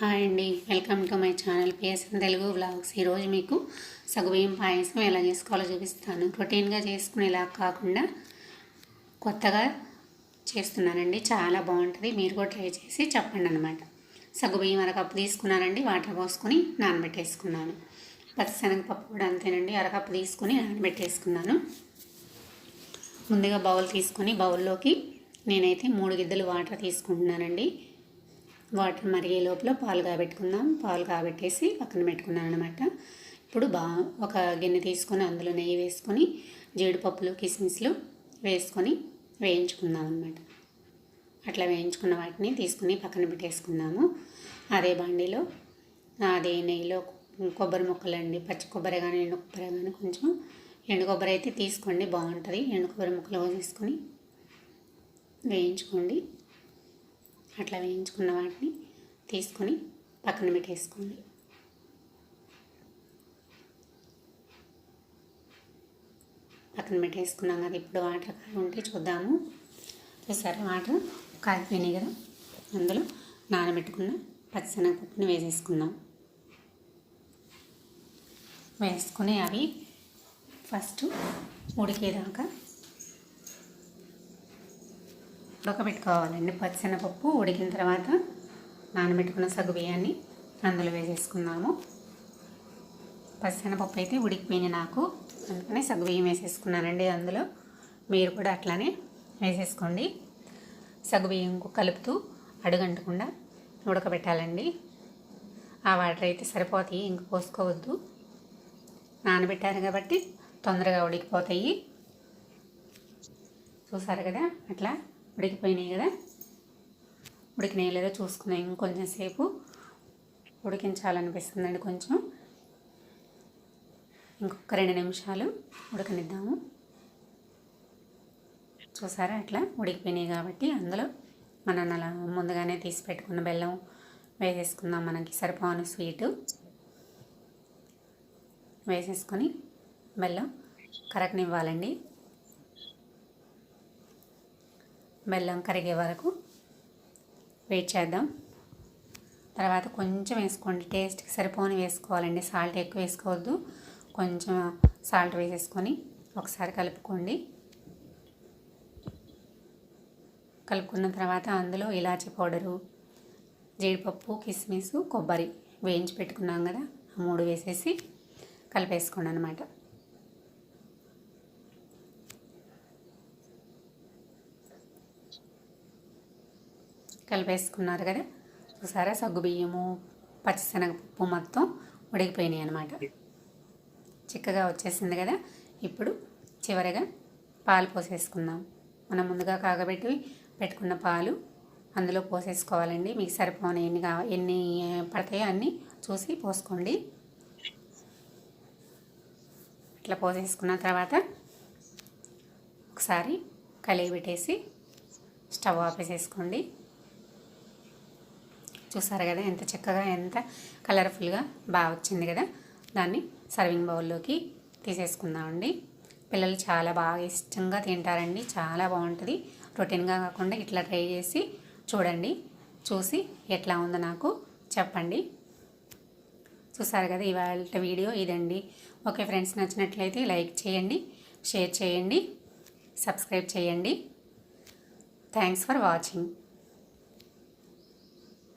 Hi అండి. Welcome to my channel PSN Telugu vlogs. ఈరోజు మీకు సగుబియ్యం పాయసం ఎలా చేసుకోవాలో చూపిస్తాను. రొటీన్గా చేసుకునేలా కాకుండా కొత్తగా చేస్తున్నానండి. చాలా బాగుంటుంది. మీరు కూడా ట్రై చేసి చెప్పండి అనమాట సగుబియ్యం అరకప్పు తీసుకున్నానండి. వాటర్ పోసుకొని నానబెట్టేసుకున్నాను. పచ్చిశనగపప్పు కూడా అంతేనండి. అరకప్పు తీసుకొని నానబెట్టేసుకున్నాను. ముందుగా బౌల్ తీసుకొని బౌల్లోకి నేనైతే మూడు గిద్దలు వాటర్ తీసుకుంటున్నానండి. వాటర్ మరిగే లోపల పాలు కాబెట్టుకుందాం. పాలు కాబెట్టేసి పక్కన పెట్టుకున్నాను అనమాట ఇప్పుడు బా ఒక గిన్నె తీసుకొని అందులో నెయ్యి వేసుకొని జీడిపప్పులు కిస్మిస్లు వేసుకొని వేయించుకుందాం అనమాట అట్లా వేయించుకున్న వాటిని తీసుకుని పక్కన పెట్టేసుకున్నాము అదే బండిలో అదే నెయ్యిలో కొబ్బరి ముక్కలండి. పచ్చి కొబ్బరి కానీ ఎండు కొబ్బరి కానీ కొంచెం ఎండు కొబ్బరి అయితే తీసుకోండి బాగుంటుంది. ఎండు కొబ్బరి ముక్కలు తీసుకొని వేయించుకోండి. అట్లా వేయించుకున్న వాటిని తీసుకొని పక్కన పెట్టేసుకోండి. పక్కన పెట్టేసుకున్నాం కదా ఇప్పుడు వాటర్ కాగుంటే ఉంటే చూద్దాము. చూసారా వాటర్ కాగిపోయినాయి కదా? అందులో నానబెట్టుకున్న పచ్చిశనగపప్పుని వేసేసుకుందాం. వేసుకొని అవి ఫస్ట్ ఉడికేదాకా ఉడకబెట్టుకోవాలండి పచ్చిశనగపప్పు ఉడికిన తర్వాత నానబెట్టుకున్న సగ్గు బియ్యాన్ని అందులో వేసేసుకుందాము. పచ్చిశనగపప్పు అయితే ఉడికిపోయింది నాకు. అందుకని సగ్గు బియ్యం వేసేసుకున్నానండి అందులో. మీరు కూడా అట్లానే వేసేసుకోండి. సగ్గు బియ్యం కలుపుతూ అడుగంటకుండా ఉడకబెట్టాలండి. ఆ వాటర్ అయితే సరిపోతాయి ఇంక పోసుకోవద్దు. నానబెట్టారు కాబట్టి తొందరగా ఉడికిపోతాయి. చూసారు కదా? అట్లా ఉడికిపోయినాయి కదా? ఉడికినాయి లేదా చూసుకున్నాయి ఇంకొంచెం సేపు. ఉడికించాలనిపిస్తుందండి కొంచెం. ఇంకొక రెండు నిమిషాలు ఉడకనిద్దాము. చూసారా? అట్లా ఉడికిపోయినాయి కాబట్టి అందులో మనం అలా ముందుగానే తీసి పెట్టుకున్న బెల్లం వేసేసుకుందాం మనకి సరిపోని స్వీటు. వేసేసుకొని బెల్లం కరకనివ్వాలండి బెల్లం కరిగే వరకు వెయిట్ చేద్దాం. తర్వాత కొంచెం వేసుకోండి. టేస్ట్కి సరిపోని వేసుకోవాలండి. సాల్ట్ ఎక్కువ వేసుకోవద్దు. కొంచెం సాల్ట్ వేసేసుకొని ఒకసారి కలుపుకోండి. కలుపుకున్న తర్వాత అందులో ఇలాచీ పౌడరు జీడిపప్పు కిస్మిస్ కొబ్బరి వేయించి పెట్టుకున్నాం కదా ఆ మూడు వేసేసి కలిపేసుకోండి అనమాట కలిపేసుకున్నారు కదా. చూసారా? సగ్గు బియ్యము పచ్చిశనగపప్పు మొత్తం ఉడికిపోయినాయి అనమాట చిక్కగా వచ్చేసింది కదా. ఇప్పుడు చివరిగా పాలు పోసేసుకుందాం. మనం ముందుగా కాగబెట్టి పెట్టుకున్న పాలు అందులో పోసేసుకోవాలండి. మీకు సరిపోని ఎన్ని కావ ఎన్ని పడతాయో అన్నీ చూసి పోసుకోండి. ఇట్లా పోసేసుకున్న తర్వాత ఒకసారి కలిగి పెట్టేసి స్టవ్ ఆపేసేసుకోండి. చూసారు కదా ఎంత చక్కగా ఎంత కలర్ఫుల్గా బాగా వచ్చింది కదా. దాన్ని సర్వింగ్ బౌల్లోకి తీసేసుకుందామండి. పిల్లలు చాలా బాగా ఇష్టంగా తింటారండి. చాలా బాగుంటుంది. రొటీన్గా కాకుండా ఇట్లా ట్రై చేసి చూడండి. చూసి ఎట్లా ఉందో నాకు చెప్పండి. చూసారు కదా ఇవాళ వీడియో ఇదండి. ఓకే ఫ్రెండ్స్ నచ్చినట్లయితే లైక్ చేయండి షేర్ చేయండి సబ్స్క్రైబ్ చేయండి. Thanks for watching